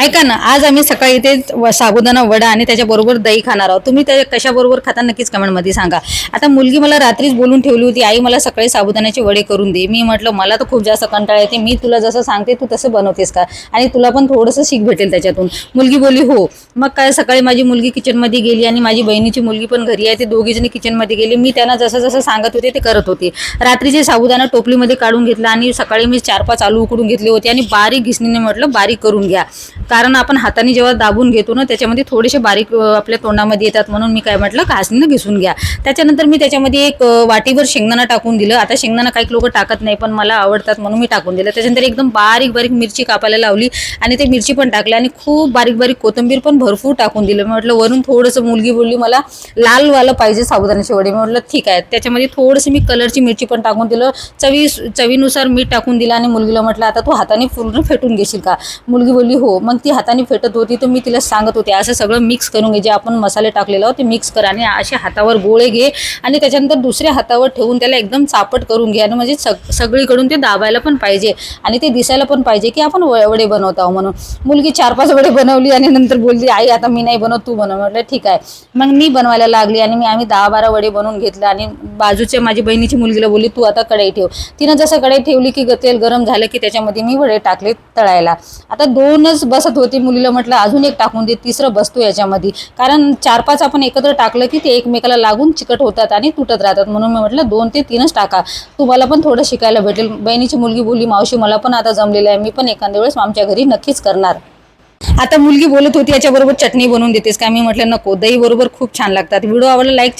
ऐका ना आज आम्ही सकाळी इथे व- साबुदाणा वडा आणि त्याच्याबरोबर दही खाणार आहोत. तुम्ही त्या कशाबरोबर खाता नक्कीच कमेंटमध्ये सांगा. आता मुलगी मला रात्रीच बोलून ठेवली होती आई मला सकाळी साबुदाण्याचे वडे करून दे. मी म्हटलं मला तर खूप जास्त कंटाळा येते. मी तुला जसं सांगते तू तसं बनवतेस का? आणि तुला पण थोडंसं शिक भेटेल त्याच्यातून. मुलगी बोलली हो. मग काय सकाळी माझी मुलगी किचनमध्ये गेली आणि माझी बहिणीची मुलगी पण घरी आहे. ते दोघीजणी किचनमध्ये गेली. मी त्यांना जसं जसं सांगत होते ते करत होते. रात्रीचे साबुदाणा टोपलीमध्ये काढून घेतला आणि सकाळी मी चार पाच आलू उकडून घेतले होते आणि बारीक घिसणीने म्हटलं बारीक करून घ्या. कारण आपण हाताने जेव्हा दाबून घेतो ना त्याच्यामध्ये थोडेसे बारीक आपल्या तोंडामध्ये येतात म्हणून मी काय म्हटलं घासणीनं घिसून घ्या. त्याच्यानंतर मी त्याच्यामध्ये एक वाटीवर शेंगदाणा टाकून दिलं. आता शेंगदाणा काही लोक टाकत नाही पण मला आवडतात म्हणून मी टाकून दिलं. त्याच्यानंतर एकदम बारीक बारीक मिरची कापायला लावली आणि ते मिरची पण टाकली आणि खूप बारीक बारीक कोथिंबीर पण भरपूर टाकून दिलं. मी म्हटलं वरून थोडंसं मुलगी बोलली मला लालवालं पाहिजे साबुदाण्याचे वडी मी म्हटलं ठीक आहे. त्याच्यामध्ये थोडंसं मी कलरची मिरची पण टाकून दिलं. चवी चवीनुसार मीठ टाकून दिलं आणि मुलगीला म्हटलं आता तू हाताने पूर्ण फेटून घेशील का? मुलगी बोलली हो. मग ती हाताने फेटत होती तर मी तिला सांगत होते असं सगळं मिक्स करून घे जे आपण मसाले टाकलेलं ते मिक्स करा आणि असे हातावर गोळे घे आणि त्याच्यानंतर दुसऱ्या हातावर ठेवून त्याला एकदम चापट करून घे आणि म्हणजे सग सगळीकडून ते दाबायला पण पाहिजे आणि ते दिसायला पण पाहिजे की आपण व- वडे बनवत आहोत म्हणून. मुलगी चार पाच वडे बनवली आणि नंतर बोलली आई आता मी नाही बनवत तू बनव. म्हटलं ठीक आहे. मग मी बनवायला लागली आणि मी आम्ही दहा बारा वडे बनवून घेतले आणि बाजूच्या माझी बहिणीची मुलगीला बोलली तू आता कढई ठेव. तिनं जसं कढई ठेवली की ग- तेल गरम झालं की त्याच्यामध्ये मी वडे टाकले तळायला. आता दोनच बस बसत होती. मुलीला म्हटलं अजून एक टाकून दे तिसरं बसतो याच्यामध्ये. कारण चार पाच आपण एकत्र टाकलं की ते एकमेकाला लागून चिकट होतात आणि तुटत राहतात. म्हणून मी म्हटलं दोन ते तीनच टाका. तुम्हाला पण थोडं शिकायला भेटेल. बहिणीची मुलगी बोलली मावशी मला पण आता जमलेलं आहे. मी पण एखाद्या वेळेस आमच्या घरी नक्कीच करणार. आता मुलगी बोलत होती याच्याबरोबर चटणी बनवून देतेस का? मी म्हटलं नको. दही बरोबर खूप छान लागतात. व्हिडिओ आवडला लाईक